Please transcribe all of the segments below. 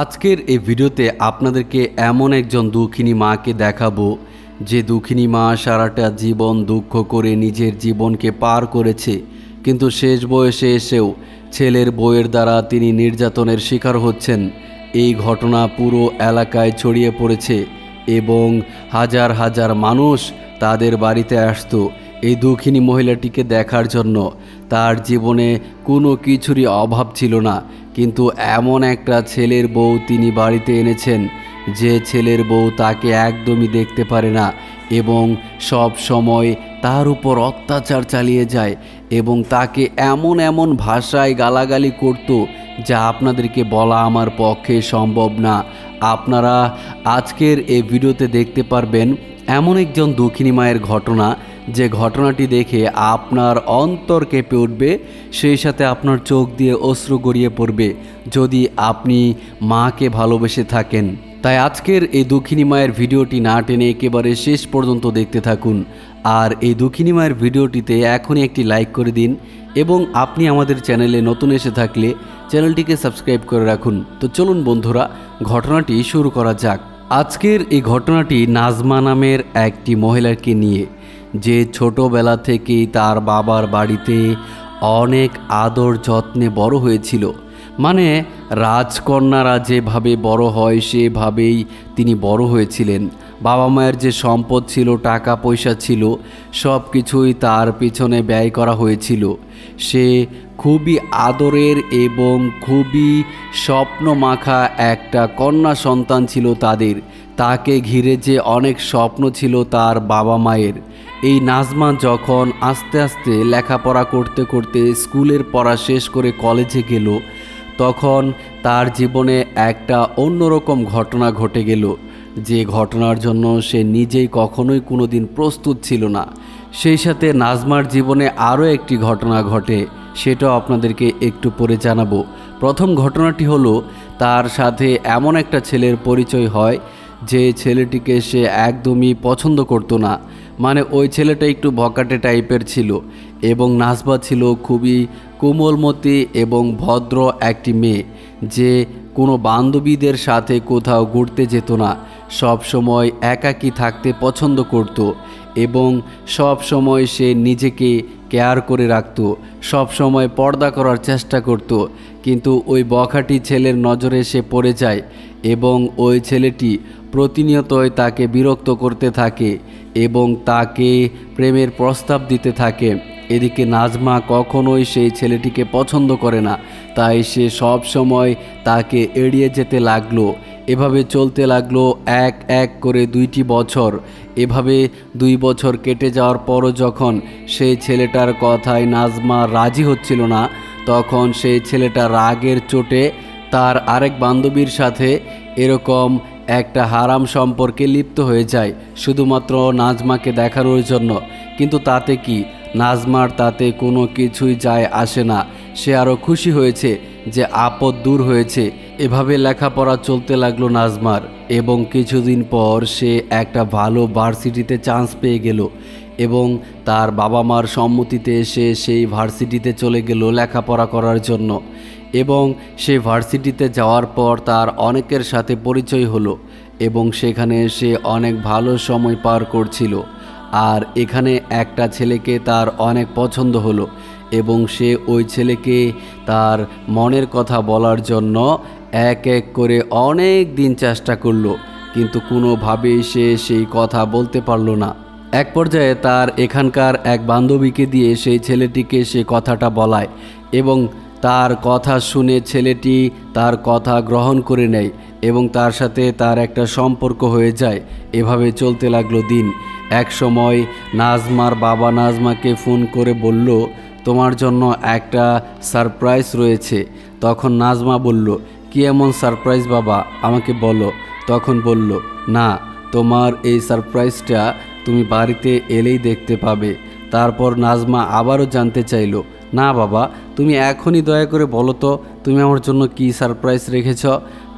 আজকের এই ভিডিওতে আপনাদেরকে এমন একজন দুঃখিনী মাকে দেখাবো, যে দুঃখিনী মা সারাটা জীবন দুঃখ করে নিজের জীবনকে পার করেছে, কিন্তু শেষ বয়সে এসেও ছেলের বইয়ের দ্বারা তিনি নির্যাতনের শিকার হচ্ছেন। এই ঘটনা পুরো এলাকায় ছড়িয়ে পড়েছে এবং হাজার হাজার মানুষ তাদের বাড়িতে আসতো। এই দুঃখিনী মহিলাটিকে দেখার জন্য তার জীবনে কোনো কিছুরই অভাব ছিল না। কিন্তু এমন একটা ছেলের বউ তিনি বাড়িতে এনেছেন, যে ছেলের বউ তাকে একদমই দেখতে পারে না এবং সব সময় তার উপর অত্যাচার চালিয়ে যায় এবং তাকে এমন এমন ভাষায় গালাগালি করত, যা আপনাদেরকে বলা আমার পক্ষে সম্ভব না। আপনারা আজকের এই ভিডিওতে দেখতে পারবেন, এমন একজন দক্ষিণী মায়ের ঘটনা যে ঘটনাটি দেখে আপনার অন্তর কেঁপে উঠবে, সেই সাথে আপনার চোখ দিয়ে অশ্রু গড়িয়ে পড়বে, যদি আপনি মাকে ভালোবেসে থাকেন। তাই আজকের এই দুঃখিনী মায়ের ভিডিওটি না টেনে একেবারে শেষ পর্যন্ত দেখতে থাকুন। আর এই দুঃখিনী মায়ের ভিডিওটিতে এখনই একটি লাইক করে দিন এবং আপনি আমাদের চ্যানেলে নতুন এসে থাকলে চ্যানেলটিকে সাবস্ক্রাইব করে রাখুন। তো চলুন বন্ধুরা, ঘটনাটি শুরু করা যাক। আজকের এই ঘটনাটি নাজমা নামের একটি মহিলাকে নিয়ে। যে ছোটবেলা থেকেই তার বাবার বাড়িতে অনেক আদর যত্নে বড় হয়েছিল। মানে রাজকন্যারা যেভাবে বড় হয়, সেভাবেই তিনি বড় হয়েছিলেন। বাবা মায়ের যে সম্পদ ছিল টাকা পয়সা ছিল সব কিছুই তার পিছনে ব্যয় করা হয়েছিল। সে খুবই আদরের এবং খুবই স্বপ্ন মাখা একটা কন্যা সন্তান ছিল তাদের। তাকে ঘিরে যে অনেক স্বপ্ন ছিল তার বাবা মায়ের। এই নাজমা যখন আস্তে আস্তে লেখাপড়া করতে করতে স্কুলের পড়া শেষ করে কলেজে গেল, তখন তার জীবনে একটা অন্যরকম ঘটনা ঘটে গেল। যে ঘটনার জন্য সে নিজেই কখনোই কোনো দিন প্রস্তুত ছিল না। সেই সাথে নাজমার জীবনে আরও একটি ঘটনা ঘটে, সেটাও আপনাদেরকে একটু পরে জানাব। প্রথম ঘটনাটি হলো, তার সাথে এমন একটা ছেলের পরিচয় হয় যে ছেলেটিকে সে একদমই পছন্দ করতো না। মানে ওই ছেলেটা একটু ভকাটে টাইপের ছিল এবং নাসবা ছিল খুবই কোমলমতি এবং ভদ্র একটি মেয়ে যে কোনো বান্ধবীদের সাথে কোথাও ঘুরতে যেত না। সব সময় একাকী থাকতে পছন্দ করত এবং সব সময় সে নিজেকে কেয়ার করে রাখত। সব সময় পর্দা করার চেষ্টা করত। কিন্তু ওই বখাটি ছেলের নজরে সে পড়ে যায় এবং ওই ছেলেটি প্রতিনিয়তই তাকে বিরক্ত করতে থাকে এবং তাকে প্রেমের প্রস্তাব দিতে থাকে। এদিকে নাজমা কখনোই সেই ছেলেটিকে পছন্দ করে না, তাই সে সব সময় তাকে এড়িয়ে যেতে লাগল। এভাবে চলতে লাগল এক এক করে দুইটি বছর। এভাবে দুই বছর কেটে যাওয়ার পরও যখন সেই ছেলেটার কথায় নাজমা রাজি হচ্ছিল না, তখন সেই ছেলেটা রাগের চোটে তার আরেক বান্ধবীর সাথে এরকম একটা হারাম সম্পর্কে লিপ্ত হয়ে যায়, শুধুমাত্র নাজমাকে দেখানোর জন্য। কিন্তু তাতে কি? নাজমার তাতে কোনো কিছুই যায় আসে না। সে আরও খুশি হয়েছে যে আপদ দূর হয়েছে। এভাবে লেখাপড়া চলতে লাগল নাজমার এবং কিছুদিন পর সে একটা ভালো ভার্সিটিতে চান্স পেয়ে গেল এবং তার বাবা মার সম্মতিতে সে সেই ভার্সিটিতে চলে গেল লেখাপড়া করার জন্য। এবং সে ভার্সিটিতে যাওয়ার পর তার অনেকের সাথে পরিচয় হলো এবং সেখানে সে অনেক ভালো সময় পার করছিল। আর এখানে একটা ছেলেকে তার অনেক পছন্দ হলো এবং সে ওই ছেলেকে তার মনের কথা বলার জন্য এক এক করে অনেক দিন চেষ্টা করল, কিন্তু কোনোভাবেই সে সেই কথা বলতে পারল না। এক পর্যায়ে তার এখানকার এক বান্ধবীকে দিয়ে সেই ছেলেটিকে সে কথাটা বলায় এবং তার কথা শুনে ছেলেটি তার কথা গ্রহণ করে নেয় এবং তার সাথে তার একটা সম্পর্ক হয়ে যায়। এভাবে চলতে লাগল দিন। এক সময় নাজমার বাবা নাজমাকে ফোন করে বলল, তোমার জন্য একটা সারপ্রাইজ রয়েছে। তখন নাজমা বলল, কি এমন সারপ্রাইজ বাবা? আমাকে বলো। তখন বলল, না, তোমার এই সারপ্রাইজটা তুমি বাড়িতে এলেই দেখতে পাবে। তারপর নাজমা আবারও জানতে চাইলো না বাবা, তুমি এখনই দয়া করে বলো তো, তুমি আমার জন্য কি সারপ্রাইজ রেখেছ?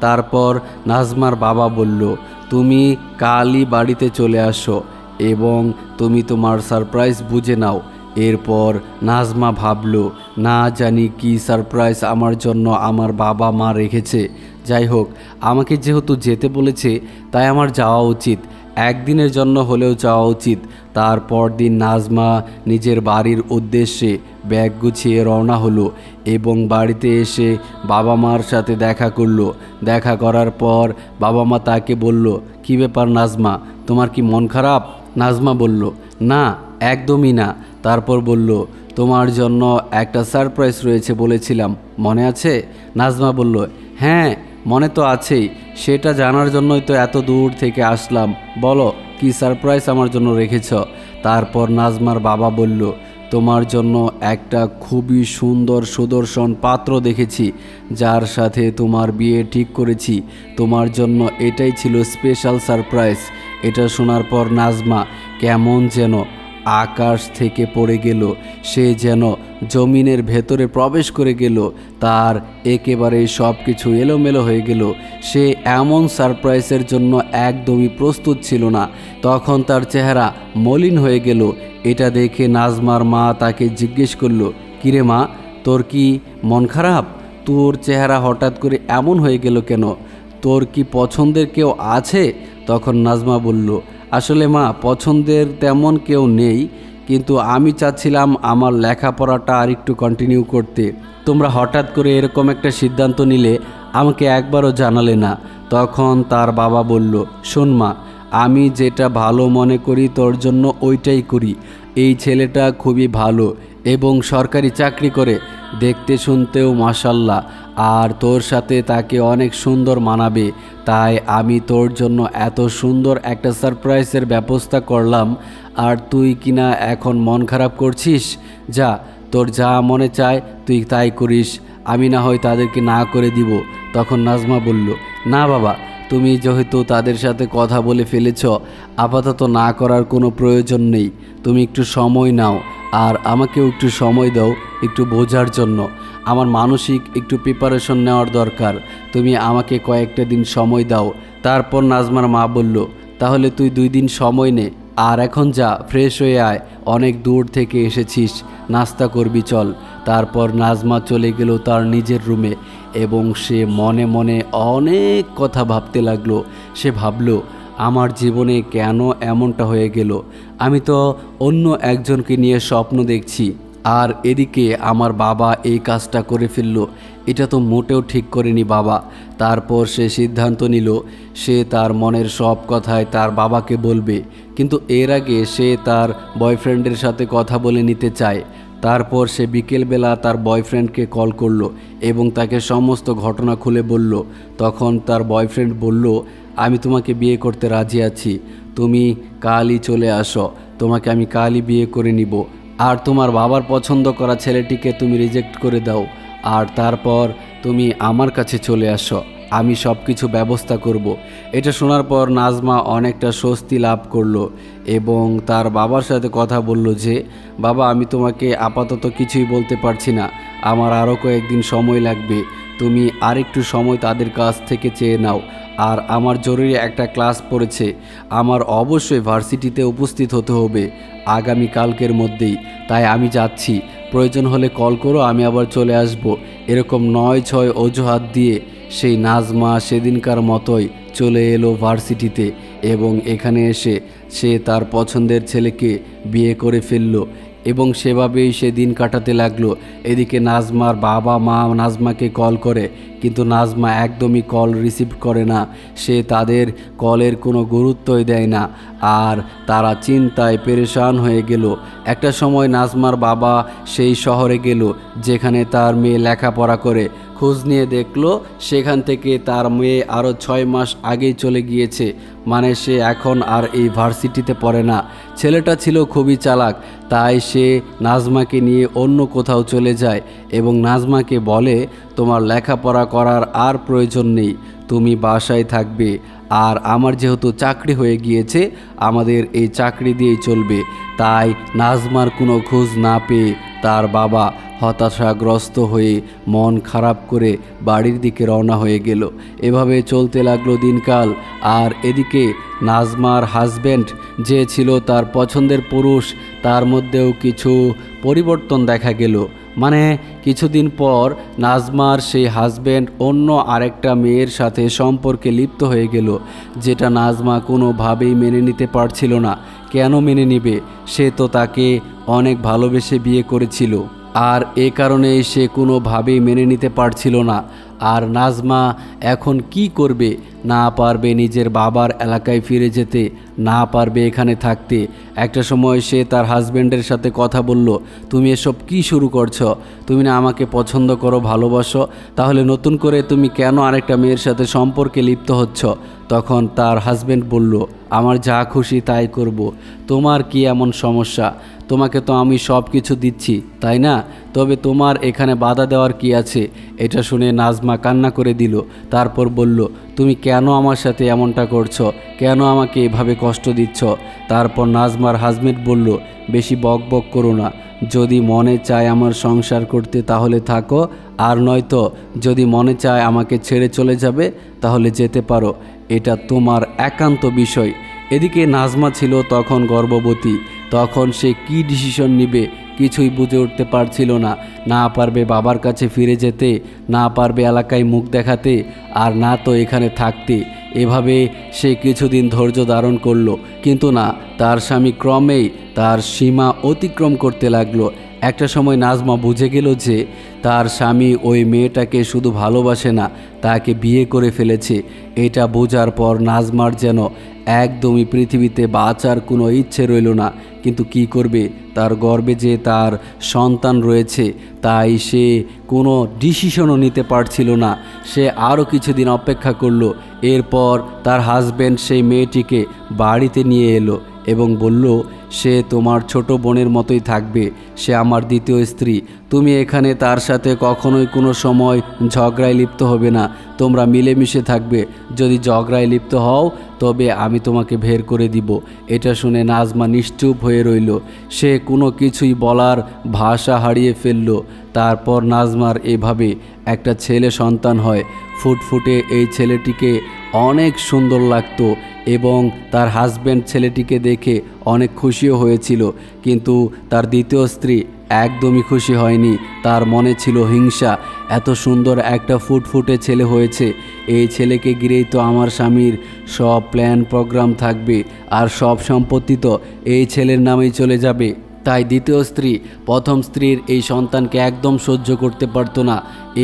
তারপর নাজমার বাবা বলল, তুমি কালই বাড়িতে চলে আসো এবং তুমি তোমার সারপ্রাইজ বুঝে নাও। এরপর নাজমা ভাবল, না জানি কি সারপ্রাইজ আমার জন্য আমার বাবা মা রেখেছে। যাই হোক, আমাকে যেহেতু যেতে বলেছে, তাই আমার যাওয়া উচিত। একদিনের জন্য হলেও যাওয়া উচিত। তারপর দিন নাজমা নিজের বাড়ির উদ্দেশ্যে ব্যাগ গুছিয়ে রওনা হলো এবং বাড়িতে এসে বাবা মার সাথে দেখা করল। দেখা করার পর বাবা মা তাকে বলল, কি ব্যাপার নাজমা? তোমার কি মন খারাপ? নাজমা বলল, না, একদমই না। তারপর বলল, তোমার জন্য একটা সারপ্রাইজ রয়েছে বলেছিলাম। মনে আছে? নাজমা বলল হ্যাঁ মনে তো আছেই, সেটা জানার জন্যই তো এত দূর থেকে আসলাম। বলো, কি সারপ্রাইজ আমার জন্য রেখেছ? তারপর নাজমার বাবা বলল, তোমার জন্য একটা খুবই সুন্দর সুদর্শন পাত্র দেখেছি, যার সাথে তোমার বিয়ে ঠিক করেছি। তোমার জন্য এটাই ছিল স্পেশাল সারপ্রাইজ এটা শোনার পর নাজমা, কেমন যেন আকাশ থেকে পড়ে গেল। সে যেন জমিনের ভেতরে প্রবেশ করে গেল। তার একেবারে সব কিছু এলোমেলো হয়ে গেল। সে এমন সারপ্রাইজের জন্য একদমই প্রস্তুত ছিল না। তখন তার চেহারা মলিন হয়ে গেল। এটা দেখে নাজমার মা তাকে জিজ্ঞেস করল, কিরে মা, তোর কি মন খারাপ? তোর চেহারা হঠাৎ করে এমন হয়ে গেল কেন? তোর কি পছন্দের কেউ আছে? তখন নাজমা বলল আসলে মা, পছন্দের তেমন কেউ নেই, কিন্তু আমি চাচ্ছিলাম আমার লেখাপড়াটা আর একটু কন্টিনিউ করতে। তোমরা হঠাৎ করে এরকম একটা সিদ্ধান্ত নিলে আমাকে একবারও জানালে না। তখন তার বাবা বলল, শোন মা, আমি যেটা ভালো মনে করি তোর জন্য ওইটাই করি। এই ছেলেটা খুবই ভালো এবং সরকারি চাকরি করে। দেখতে শুনতেও মাসাল্লাহ আর তোর সাথে তাকে অনেক সুন্দর মানাবে। তাই আমি তোর জন্য এত সুন্দর একটা সারপ্রাইজের ব্যবস্থা করলাম। আর তুই কিনা এখন মন খারাপ করছিস? যা, তোর যা মনে চায় তুই তাই করিস। আমি না হয় তাদেরকে না করে দিব। তখন নাজমা বলল, না বাবা তুমি যেহেতু তাদের সাথে কথা বলে ফেলেছ, আপাতত না করার কোনো প্রয়োজন নেই। তুমি একটু সময় নাও, আর আমাকেও একটু সময় দাও, একটু বোঝার জন্য। আমার মানসিক একটু প্রিপারেশন নেওয়ার দরকার। তুমি আমাকে কয়েকটা দিন সময় দাও। তারপর নাজমার মা বলল, তাহলে তুই দুই দিন সময় নে। আর এখন যা ফ্রেশ হয়ে আয়। অনেক দূর থেকে এসেছিস। নাস্তা করবি, চল। তারপর নাজমা চলে গেল তার নিজের রুমে এবং সে মনে মনে অনেক কথা ভাবতে লাগল। সে ভাবলো, আমার জীবনে কেন এমনটা হয়ে গেল? আমি তো অন্য একজনকে নিয়ে স্বপ্ন দেখছি, আর এদিকে আমার বাবা এই কাজটা করে ফেলল। এটা তো মোটেও ঠিক করেনি বাবা। তারপর সে সিদ্ধান্ত নিল, সে তার মনের সব কথায় তার বাবাকে বলবে। কিন্তু এর আগে সে তার বয়ফ্রেন্ডের সাথে কথা বলে নিতে চায়। তারপর সে বিকেলবেলা তার বয়ফ্রেন্ডকে কল করল এবং তাকে সমস্ত ঘটনা খুলে বলল। তখন তার বয়ফ্রেন্ড বলল, আমি তোমাকে বিয়ে করতে রাজি আছি। তুমি কালই চলে আসো। তোমাকে আমি কালই বিয়ে করে নিব। আর তোমার বাবার পছন্দ করা ছেলেটিকে তুমি রিজেক্ট করে দাও। আর তারপর তুমি আমার কাছে চলে আসো। আমি সব কিছু ব্যবস্থা করব। এটা শোনার পর নাজমা অনেকটা স্বস্তি লাভ করল এবং তার বাবার সাথে কথা বলল যে, বাবা, আমি তোমাকে আপাতত কিছুই বলতে পারছি না। আমার আরও কয়েকদিন সময় লাগবে। তুমি আরেকটু সময় তাদের কাছ থেকে চেয়ে নাও। আর আমার জরুরি একটা ক্লাস পড়েছে। আমার অবশ্যই ভার্সিটিতে উপস্থিত হতে হবে আগামী কালকের মধ্যেই। তাই আমি যাচ্ছি। প্রয়োজন হলে কল করো, আমি আবার চলে আসব। এরকম নয় ছয় অজুহাত দিয়ে সেই নাজমা সেদিনকার মতোই চলে এলো ভার্সিটিতে এবং এখানে এসে সে তার পছন্দের ছেলেকে বিয়ে করে ফেলল। এবং সেভাবেই সে দিন কাটাতে লাগল। এদিকে নাজমার বাবা মা নাজমাকে কল করে, কিন্তু নাজমা একদমই কল রিসিভ করে না। সে তাদের কলের কোনো গুরুত্বই দেয় না, আর তারা চিন্তায় পেরেশান হয়ে গেল। একটা সময় নাজমার বাবা সেই শহরে গেল, যেখানে তার মেয়ে লেখাপড়া করে। খোঁজ নিয়ে দেখল সেখান থেকে তার মেয়ে আরও ছয় মাস আগেই চলে গিয়েছে। মানে সে এখন আর এই ভার্সিটিতে পড়ে না। ছেলেটা ছিল খুবই চালাক, তাই সে নাজমাকে নিয়ে অন্য কোথাও চলে যায় এবং নাজমাকে বলে, তোমার লেখাপড়া করার আর প্রয়োজন নেই, তুমি বাসায় থাকবে। আর আমার যেহেতু চাকরি হয়ে গিয়েছে, আমাদের এই চাকরি দিয়েই চলবে। তাই নাজমার কোনো খোঁজ না পেয়ে তার বাবা হতাশাগ্রস্ত হয়ে মন খারাপ করে বাড়ির দিকে রওনা হয়ে গেল। এভাবে চলতে লাগল দিনকাল। আর এদিকে নাজমার হাজব্যান্ড যে ছিল তার পছন্দের পুরুষ, তার মধ্যেও কিছু পরিবর্তন দেখা গেল। মানে কিছুদিন পর নাজমার সেই হাজব্যান্ড অন্য আরেকটা মেয়ের সাথে সম্পর্কে লিপ্ত হয়ে গেল, যেটা নাজমা কোনোভাবেই মেনে নিতে পারছিল না। কেন মেনে নেবে? সে তো তাকে অনেক ভালোবেসে বিয়ে করেছিল। আর এ কারণেই সে কোনোভাবেই মেনে নিতে পারছিল না। আর নাজমা এখন কি করবে? না পারবে নিজের বাবার এলাকায় ফিরে যেতে, না পারবে এখানে থাকতে। একটা সময় সে তার হাজব্যান্ডের সাথে কথা বলল, তুমি এসব কি শুরু করছ? তুমি না আমাকে পছন্দ করো, ভালোবাসো? তাহলে নতুন করে তুমি কেন আরেকটা মেয়ের সাথে সম্পর্কে লিপ্ত হচ্ছ? তখন তার হাজব্যান্ড বলল, আমার যা খুশি তাই করব। তোমার কি এমন সমস্যা? তোমাকে তো আমি সব কিছু দিচ্ছি, তাই না? তবে তোমার এখানে বাধা দেওয়ার কি আছে? এটা শুনে নাজমা কান্না করে দিল, তারপর বলল, তুমি কেন আমার সাথে এমনটা করছ? কেন আমাকে এভাবে কষ্ট দিচ্ছ? তারপর নাজমার হাজবেন্ড বলল, বেশি বক বক করো না। যদি মনে চায় আমার সংসার করতে তাহলে থাকো, আর নয়তো যদি মনে চায় আমাকে ছেড়ে চলে যাবে, তাহলে যেতে পারো। এটা তোমার একান্ত বিষয়। এদিকে নাজমা ছিল তখন গর্ভবতী, তখন সে কি ডিসিশন নিবে কিছুই বুঝে উঠতে পারছিল না। না পারবে বাবার কাছে ফিরে যেতে, না পারবে এলাকায় মুখ দেখাতে, আর না তো এখানে থাকতে। এভাবে সে কিছুদিন ধৈর্য ধারণ করল। কিন্তু না, তার স্বামী ক্রমেই তার সীমা অতিক্রম করতে লাগল। একটা সময় নাজমা বুঝে গেল যে, তার স্বামী ওই মেয়েটাকে শুধু ভালোবাসে না, তাকে বিয়ে করে ফেলেছে। এটা বোঝার পর নাজমার যেন একদমই পৃথিবীতে বাঁচার কোনো ইচ্ছে রইল না। কিন্তু কি করবে? তার গর্বে যে তার সন্তান রয়েছে, তাই সে কোনো ডিসিশনও নিতে পারছিল না। সে আরও কিছুদিন অপেক্ষা করল। এরপর তার হাজব্যান্ড সেই মেয়েটিকে বাড়িতে নিয়ে এলো এবং বলল সে তোমার ছোট বোনের মতোই থাকবে, সে আমার দ্বিতীয় স্ত্রী। তুমি এখানে তার সাথে কখনোই কোনো সময় ঝগড়ায় লিপ্ত হবে না। তোমরা মিলেমিশে থাকবে। যদি ঝগড়ায় লিপ্ত হও, তবে আমি তোমাকে বের করে দিব। এটা শুনে নাজমা নিশ্চুপ হয়ে রইল। সে কোনো কিছুই বলার ভাষা হারিয়ে ফেলল। তারপর নাজমার এভাবে একটা ছেলে সন্তান হয়। ফুটফুটে এই ছেলেটিকে অনেক সুন্দর লাগতো এবং তার হাজব্যান্ড ছেলেটিকে দেখে অনেক খুশিও হয়েছিল, কিন্তু তার দ্বিতীয় স্ত্রী একদমই খুশি হয়নি। তার মনে ছিল হিংসা। এত সুন্দর একটা ফুটফুটে ছেলে হয়েছে। এই ছেলেকে ঘিরেই তো আমার স্বামীর সব প্ল্যান, প্রোগ্রাম থাকবে আর সব সম্পত্তি তো এই ছেলের নামেই চলে যাবে। তাই দ্বিতীয় স্ত্রী, প্রথম স্ত্রীর এই সন্তানকে একদম সহ্য করতে পারতো না।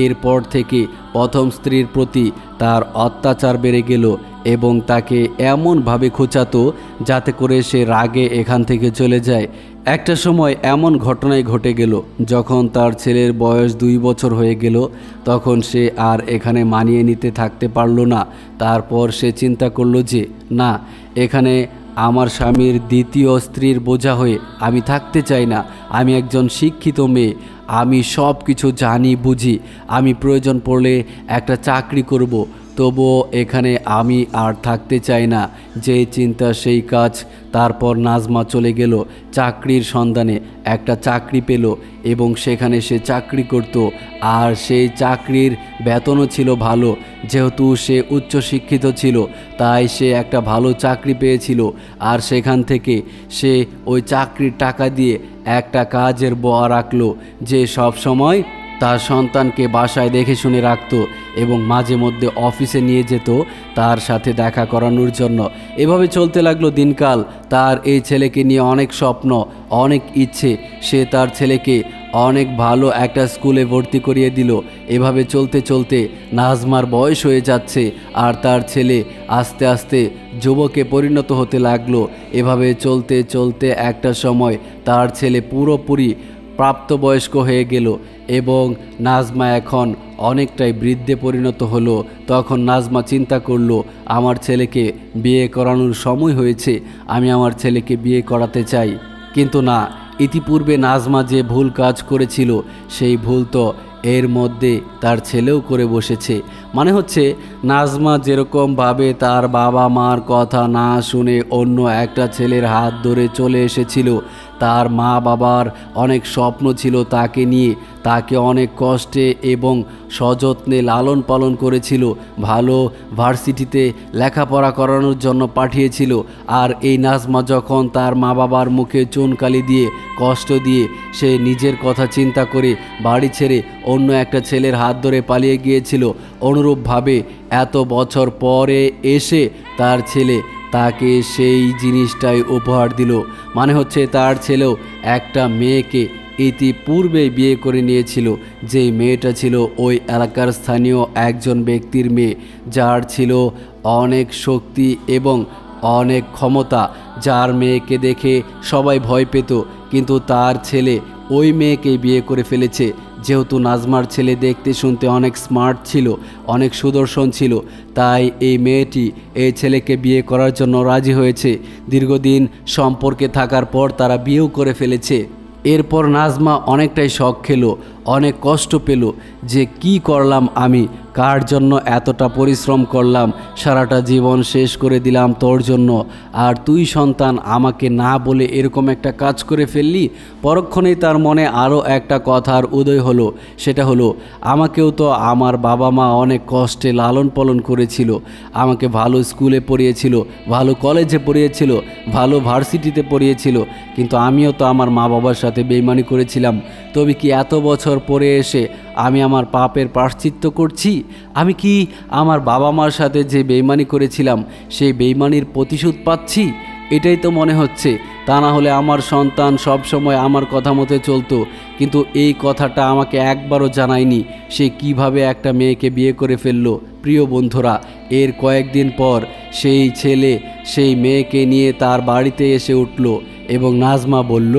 এরপর থেকে প্রথম স্ত্রীর প্রতি তার অত্যাচার বেড়ে গেল। এবং তাকে এমনভাবে খোঁচাতো যাতে করে সে রাগে এখান থেকে চলে যায়। একটা সময় এমন ঘটনাই ঘটে গেল, যখন তার ছেলের বয়স দুই বছর হয়ে গেল, তখন সে আর এখানে মানিয়ে নিতে থাকতে পারল না। তারপর সে চিন্তা করল যে, না, এখানে আমার স্বামীর দ্বিতীয় স্ত্রীর বোঝা হয়ে আমি থাকতে চাই না। আমি একজন শিক্ষিত মেয়ে। আমি সব কিছু জানি, বুঝি। আমি প্রয়োজন পড়লে একটা চাকরি করব। তবুও এখানে আমি আর থাকতে চাই না। যে চিন্তা, সেই কাজ। তারপর নাজমা চলে গেল চাকরির সন্ধানে। একটা চাকরি পেল এবং সেখানে সে চাকরি করত। আর সেই চাকরির বেতনও ছিল ভালো। যেহেতু সে উচ্চশিক্ষিত ছিল, তাই সে একটা ভালো চাকরি পেয়েছিল। আর সেখান থেকে সে ওই চাকরির টাকা দিয়ে একটা কাজের বয়া রাখল, যে সব সময় তার সন্তানকে বাসায় দেখে শুনে রাখত এবং মাঝে মধ্যে অফিসে নিয়ে যেত তার সাথে দেখা করানোর জন্য। এভাবে চলতে লাগল দিনকাল। তার এই ছেলেকে নিয়ে অনেক স্বপ্ন, অনেক ইচ্ছে। সে তার ছেলেকে অনেক ভালো একটা স্কুলে ভর্তি করিয়ে দিল। এভাবে চলতে চলতে নাজমার বয়স হয়ে যাচ্ছে আর তার ছেলে আস্তে আস্তে যুবকে পরিণত হতে লাগল। এভাবে চলতে চলতে একটা সময় তার ছেলে পুরোপুরি প্রাপ্তবয়স্ক হয়ে গেল এবং নাজমা এখন অনেকটাই বৃদ্ধে পরিণত হলো। তখন নাজমা চিন্তা করল, আমার ছেলেকে বিয়ে করানোর সময় হয়েছে, আমি আমার ছেলেকে বিয়ে করাতে চাই। কিন্তু না, ইতিপূর্বে নাজমা যে ভুল কাজ করেছিল, সেই ভুল তো এর মধ্যে তার ছেলেও করে বসেছে। মানে হচ্ছে, নাজমা যেরকমভাবে তার বাবা মার কথা না শুনে অন্য একটা ছেলের হাত ধরে চলে এসেছিল তার মা বাবার অনেক স্বপ্ন ছিল তাকে নিয়ে। তাকে অনেক কষ্টে এবং সযত্নে লালন পালন করেছিল। ভালো ভার্সিটিতে লেখাপড়া করানোর জন্য পাঠিয়েছিল। আর এই নাজমা যখন তার মা বাবার মুখে চুনকালি দিয়ে, কষ্ট দিয়ে সে নিজের কথা চিন্তা করে বাড়ি ছেড়ে অন্য একটা ছেলের হাত ধরে পালিয়ে গিয়েছিল, অনুরূপভাবে এত বছর পরে এসে তার ছেলে তাকে সেই জিনিসটাই উপহার দিল। মানে হচ্ছে তার ছেলেও একটা মেয়েকে ইতিপূর্বে বিয়ে করে নিয়েছিল। যে মেয়েটা ছিল ওই এলাকার স্থানীয় একজন ব্যক্তির মেয়ে, যার ছিল অনেক শক্তি এবং অনেক ক্ষমতা। যার মেয়েকে দেখে সবাই ভয় পেত, কিন্তু তার ছেলে ওই মেয়েকে বিয়ে করে ফেলেছে। যেহেতু নাজমার ছেলে দেখতে শুনতে অনেক স্মার্ট ছিল, অনেক সুদর্শন ছিল তাই এই মেয়েটি এই ছেলেকে বিয়ে করার জন্য রাজি হয়েছে। দীর্ঘদিন সম্পর্কে থাকার পর তারা বিয়েও করে ফেলেছে। এরপর নাজমা অনেকটাই শখ খেলো, অনেক কষ্ট পেল যে কি করলাম আমি কার জন্য এতটা পরিশ্রম করলাম? সারাটা জীবন শেষ করে দিলাম তোর জন্য। আর তুই সন্তান, আমাকে না বলে এরকম একটা কাজ করে ফেললি? পরক্ষণেই তার মনে আরও একটা কথার উদয় হলো। সেটা হলো, আমাকেও তো আমার বাবা মা অনেক কষ্টে লালন পালন করেছিল। আমাকে ভালো স্কুলে পড়িয়েছিল, ভালো কলেজে পড়িয়েছিল, ভালো ভার্সিটিতে পড়িয়েছিল। কিন্তু আমিও তো আমার মা বাবার সাথে বেইমানি করেছিলাম। তবে কি এত বছর পরে এসে আমি আমার পাপের প্রাশ্চিত্য করছি? আমি কি আমার বাবা মার সাথে যে বেইমানি করেছিলাম, সেই বেইমানির প্রতিশোধ পাচ্ছি? এটাই তো মনে হচ্ছে। তা না হলে আমার সন্তান সব সময় আমার কথা মতো চলতো, কিন্তু এই কথাটা আমাকে একবারও জানায়নি। সে কীভাবে একটা মেয়েকে বিয়ে করে ফেলল? প্রিয় বন্ধুরা, এর কয়েকদিন পর সেই ছেলে সেই মেয়েকে নিয়ে তার বাড়িতে এসে উঠল এবং নাজমা বলল,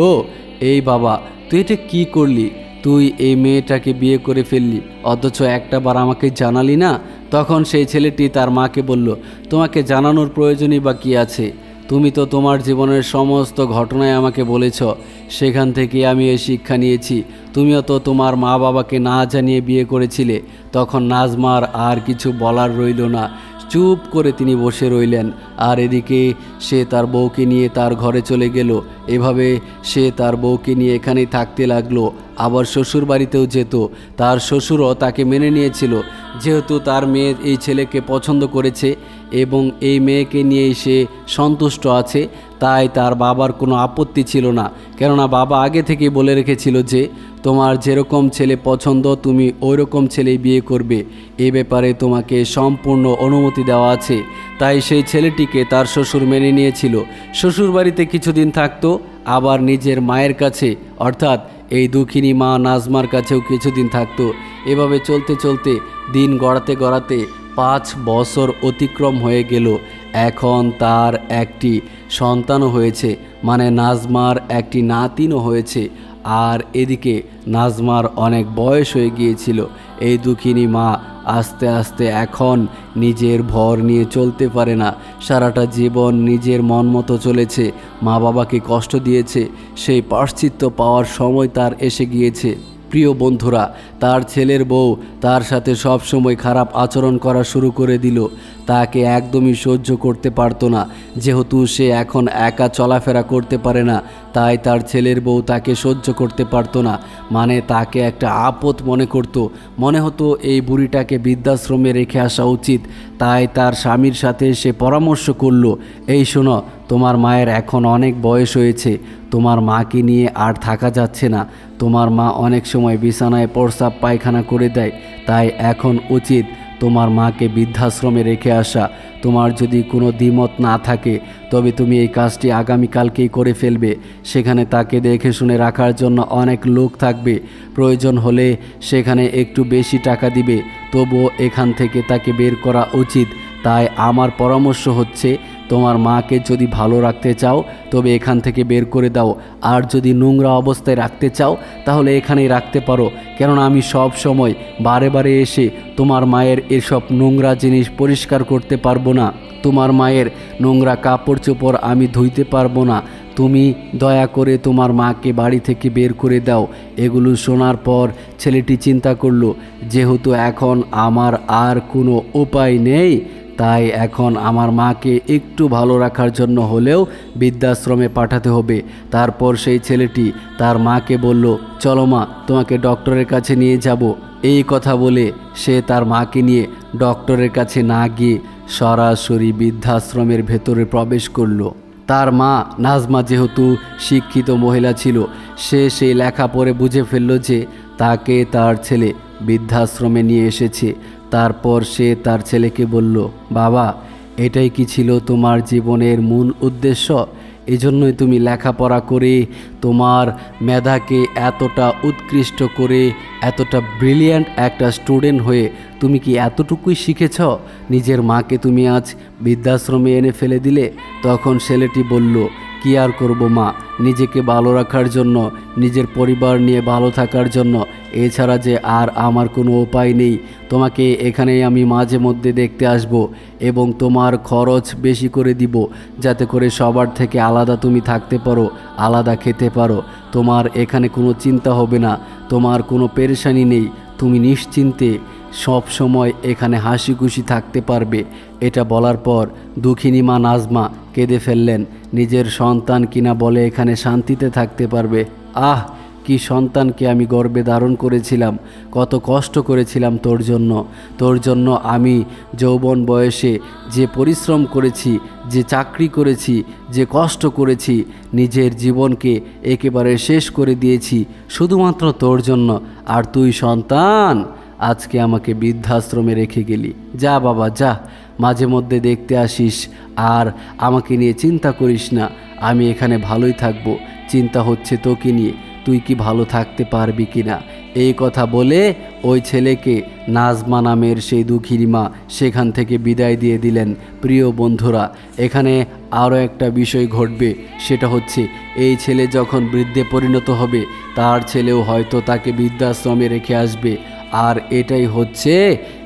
এই বাবা তুই এটা কী করলি? তুই এই মেয়েটাকে বিয়ে করে ফেললি। অথচ একটা বার আমাকে জানালি না? তখন সেই ছেলেটি তার মাকে বলল, তোমাকে জানানোর প্রয়োজনই বা কী আছে? তুমি তো তোমার জীবনের সমস্ত ঘটনায় আমাকে বলেছ। সেখান থেকে আমি এই শিক্ষা নিয়েছি। তুমিও তো তোমার মা বাবাকে না জানিয়ে বিয়ে করেছিলে। তখন নাজমার আর কিছু বলার রইল না। চুপ করে তিনি বসে রইলেন। আর এদিকে সে তার বউকে নিয়ে তার ঘরে চলে গেল। এভাবে সে তার বউকে নিয়ে এখানেই থাকতে লাগল। আবার শ্বশুর বাড়িতেও যেত। তার শ্বশুরও তাকে মেনে নিয়েছিল। যেহেতু তার মেয়ে এই ছেলেকে পছন্দ করেছে এবং এই মেয়েকে নিয়েই সে সন্তুষ্ট আছে, তাই তার বাবার কোনো আপত্তি ছিল না। কেননা বাবা আগে থেকেই বলে রেখেছিল যে, তোমার যেরকম ছেলে পছন্দ, তুমি ওই রকম ছেলেই বিয়ে করবে। এ ব্যাপারে তোমাকে সম্পূর্ণ অনুমতি দেওয়া আছে। তাই সেই ছেলেটিকে তার শ্বশুর মেনে নিয়েছিল। শ্বশুর বাড়িতে কিছুদিন থাকতো, আবার নিজের মায়ের কাছে, অর্থাৎ এই দুঃখিনী মা নাজমার কাছেও কিছুদিন থাকতো। এভাবে চলতে চলতে, দিন গড়াতে গড়াতে পাঁচ বছর অতিক্রম হয়ে গেল। এখন তার একটি সন্তানও হয়েছে মানে নাজমার একটি নাতিনও হয়েছে। আর এদিকে নাজমার অনেক বয়স হয়ে গিয়েছিল। এই দুঃখিনী মা আস্তে আস্তে এখন নিজের ভর নিয়ে চলতে পারে না। সারাটা জীবন নিজের মন মতো চলেছে। মা বাবাকে কষ্ট দিয়েছে। সেই পাশ্চিত্য পাওয়ার সময় তার এসে গিয়েছে। প্রিয় বন্ধুরা, তার ছেলের বউ তার সাথে সব সময় খারাপ আচরণ করা শুরু করে দিল। তাকে একদমই সহ্য করতে পারতো না। যেহেতু সে এখন একা চলাফেরা করতে পারে না, তাই তার ছেলের বউ তাকে সহ্য করতে পারতো না। মানে তাকে একটা আপদ মনে করতো। মনে হতো এই বুড়িটাকে বৃদ্ধাশ্রমে রেখে আসা উচিত। তাই তার স্বামীর সাথে সে পরামর্শ করল, এই শোনো, তোমার মায়ের এখন অনেক বয়স হয়েছে। তোমার মাকে নিয়ে আর থাকা যাচ্ছে না। তোমার মা অনেক সময় বিছানায় প্রস্রাব পায়খানা করে দেয়। তাই এখন উচিত তোমার মাকে বৃদ্ধাশ্রমে রেখে আসা। তোমার যদি কোনো দ্বিমত না থাকে, তবে তুমি এই কাজটি আগামীকালকেই করে ফেলবে। সেখানে তাকে দেখে শুনে রাখার জন্য অনেক লোক থাকবে। প্রয়োজন হলে সেখানে একটু বেশি টাকা দিবে। তবুও এখান থেকে তাকে বের করা উচিত। তাই আমার পরামর্শ হচ্ছে তোমার মাকে যদি ভালো রাখতে চাও, তবে এখান থেকে বের করে দাও। আর যদি নোংরা অবস্থায় রাখতে চাও, তাহলে এখানেই রাখতে পারো। কেননা আমি সব সময় বারে বারে এসে তোমার মায়ের এসব নোংরা জিনিস পরিষ্কার করতে পারব না। তোমার মায়ের নোংরা কাপড় চোপড় আমি ধুইতে পারব না। তুমি দয়া করে তোমার মাকে বাড়ি থেকে বের করে দাও। এগুলো শোনার পর ছেলেটি চিন্তা করল, যেহেতু এখন আমার আর কোনো উপায় নেই তাই এখন আমার মাকে একটু ভালো রাখার জন্য হলেও বৃদ্ধাশ্রমে পাঠাতে হবে। তারপর সেই ছেলেটি তার মাকে বলল, চলো মা, তোমাকে ডক্টরের কাছে নিয়ে যাব। এই কথা বলে সে তার মাকে নিয়ে ডক্টরের কাছে না গিয়ে সরাসরি বৃদ্ধাশ্রমের ভেতরে প্রবেশ করল। তার মা নাজমা যেহেতু শিক্ষিত মহিলা ছিল, সে সেই লেখা পড়ে বুঝে ফেলল যে তাকে তার ছেলে বৃদ্ধাশ্রমে নিয়ে এসেছে। তারপর সে তার ছেলেকে বলল, বাবা, এটাই কি ছিল তোমার জীবনের মূল উদ্দেশ্য? এজন্যই তুমি লেখাপড়া করে তোমার মেধাকে এতটা উৎকৃষ্ট করে এতটা ব্রিলিয়ান্ট একটা স্টুডেন্ট হয়ে তুমি কি এতটুকুই শিখেছ? নিজের মাকে তুমি আজ বৃদ্ধাশ্রমে এনে ফেলে দিলে? তখন ছেলেটি বলল কি আর করব মা? নিজেকে ভালো রাখার জন্য, নিজের পরিবার নিয়ে ভালো থাকার জন্য, এছাড়া যে আর আমার কোনো উপায় নেই। তোমাকে এখানেই আমি মাঝে মধ্যে দেখতে আসব এবং তোমার খরচ বেশি করে দিব, যাতে করে সবার থেকে আলাদা তুমি থাকতে পারো, আলাদা খেতে পারো। তোমার এখানে কোনো চিন্তা হবে না, তোমার কোনো পেরেশানি নেই। তুমি নিশ্চিন্তে সব সময় এখানে হাসি খুশি থাকতে পারবে। এটা বলার পর দুঃখিনী মা নাজমা কেঁদে ফেললেন। নিজের সন্তান কিনা বলে এখানে শান্তিতে থাকতে পারবে। আহ, কি সন্তানকে আমি গর্বে ধারণ করেছিলাম। কত কষ্ট করেছিলাম তোর জন্য। তোর জন্য আমি যৌবন বয়সে যে পরিশ্রম করেছি, যে চাকরি করেছি, যে কষ্ট করেছি, নিজের জীবনকে একেবারে শেষ করে দিয়েছি। শুধুমাত্র তোর জন্য। আর তুই সন্তান? আজকে আমাকে বৃদ্ধাশ্রমে রেখে গেলি। যা বাবা, যা। মাঝে মধ্যে দেখতে আসিস। আর আমাকে নিয়ে চিন্তা করিস না। আমি এখানে ভালোই থাকব। চিন্তা হচ্ছে তোকে নিয়ে। তুই কি ভালো থাকতে পারবি কি না এই কথা বলে ওই ছেলেকে নাজমা নামের সেই দুঃখিনী মা সেখান থেকে বিদায় দিয়ে দিলেন। প্রিয় বন্ধুরা, এখানে আরও একটা বিষয় ঘটবে। সেটা হচ্ছে, এই ছেলে যখন বৃদ্ধে পরিণত হবে, তার ছেলেও হয়তো তাকে বৃদ্ধাশ্রমে রেখে আসবে। আর এটাই হচ্ছে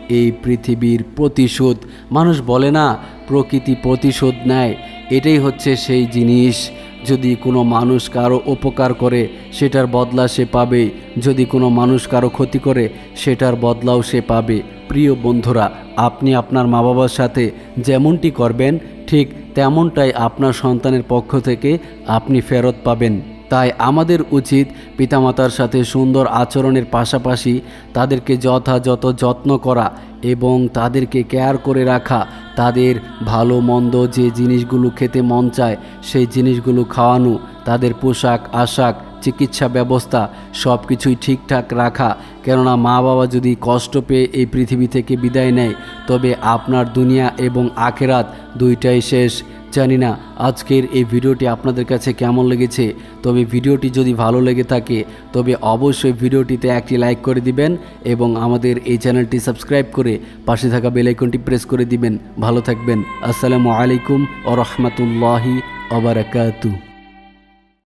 এই পৃথিবীর প্রতিশোধ। মানুষ বলে না, প্রকৃতি প্রতিশোধ নেয়। এটাই হচ্ছে সেই জিনিস। যদি কোনো মানুষ কারও উপকার করে, সেটার বদলা সে পাবে। যদি কোনো মানুষ কারও ক্ষতি করে, সেটার বদলাও সে পাবে। প্রিয় বন্ধুরা, আপনি আপনার মা বাবার সাথে যেমনটি করবেন, ঠিক তেমনটাই আপনার সন্তানের পক্ষ থেকে আপনি ফেরত পাবেন। তাই আমাদের উচিত পিতামাতার সাথে সুন্দর আচরণের পাশাপাশি তাদেরকে যথাযথ যত্ন করা এবং তাদেরকে কেয়ার করে রাখা, তাদের ভালো মন্দ যে জিনিসগুলো খেতে মন চায় সেই জিনিসগুলো খাওয়ানো, তাদের পোশাক, আশাক, চিকিৎসা ব্যবস্থা সব কিছুই ঠিকঠাক রাখা। কেননা মা বাবা যদি কষ্ট পেয়ে এই পৃথিবী থেকে বিদায় নেয়, তবে আপনার দুনিয়া এবং আখেরাত দুইটাই শেষ। জানি না আজকের এই ভিডিওটি আপনাদের কাছে কেমন লেগেছে, তবে ভিডিওটি যদি ভালো লেগে থাকে, তবে অবশ্যই ভিডিওটিতে একটি লাইক করে দিবেন এবং আমাদের এই চ্যানেলটি সাবস্ক্রাইব করে পাশে থাকা বেলাইকনটি প্রেস করে দিবেন। ভালো থাকবেন। আসসালামু আলাইকুম ও রহমতুল্লাহি অবরাকাতু